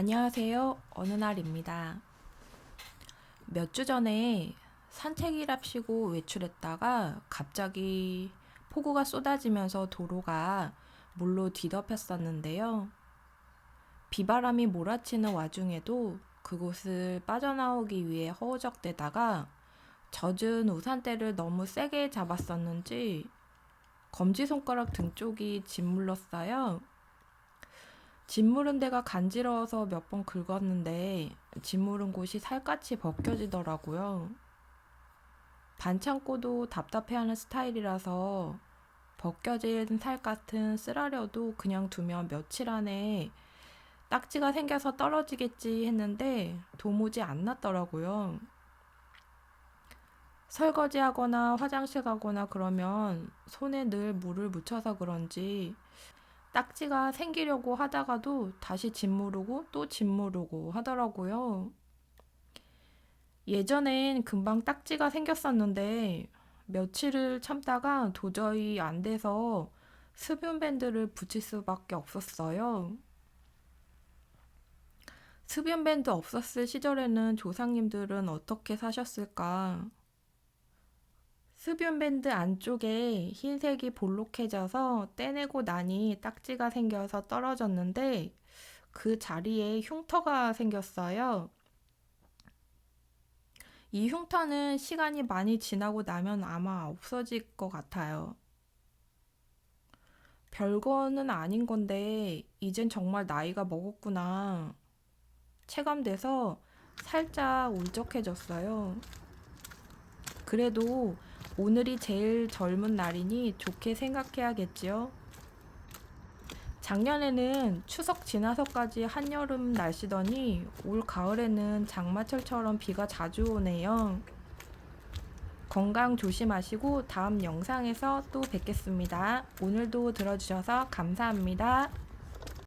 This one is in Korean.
안녕하세요. 어느 날입니다. 몇 주 전에 산책이랍시고 외출했다가 갑자기 폭우가 쏟아지면서 도로가 물로 뒤덮였었는데요. 비바람이 몰아치는 와중에도 그곳을 빠져나오기 위해 허우적대다가 젖은 우산대를 너무 세게 잡았었는지 검지손가락 등 쪽이 쌓여 짓무른 데가 간지러워서 몇 번 긁었는데 짓무른 곳이 살갗이 벗겨지더라고요. 반창고도 답답해하는 스타일이라서 벗겨진 살갗은 쓰라려도 그냥 두면 며칠 안에 딱지가 생겨서 떨어지겠지 했는데 도무지 안 났더라고요. 설거지하거나 화장실 가거나 그러면 손에 늘 물을 묻혀서 그런지 딱지가 생기려고 하다가도 다시 짓무르고 또 짓무르고 하더라고요. 예전엔 금방 딱지가 생겼었는데 며칠을 참다가 도저히 안 돼서 습윤 밴드를 붙일 수밖에 없었어요. 습윤 밴드 없었을 시절에는 조상님들은 어떻게 사셨을까? 습윤 밴드 안쪽에 흰색이 볼록해져서 떼내고 나니 딱지가 생겨서 떨어졌는데 그 자리에 흉터가 생겼어요. 이 흉터는 시간이 많이 지나고 나면 아마 없어질 것 같아요. 별거는 아닌 건데 이젠 정말 나이가 먹었구나. 체감돼서 살짝 울적해졌어요. 그래도 오늘이 제일 젊은 날이니 좋게 생각해야겠지요. 작년에는 추석 지나서까지 한여름 날씨더니 올 가을에는 장마철처럼 비가 자주 오네요. 건강 조심하시고 다음 영상에서 또 뵙겠습니다. 오늘도 들어주셔서 감사합니다.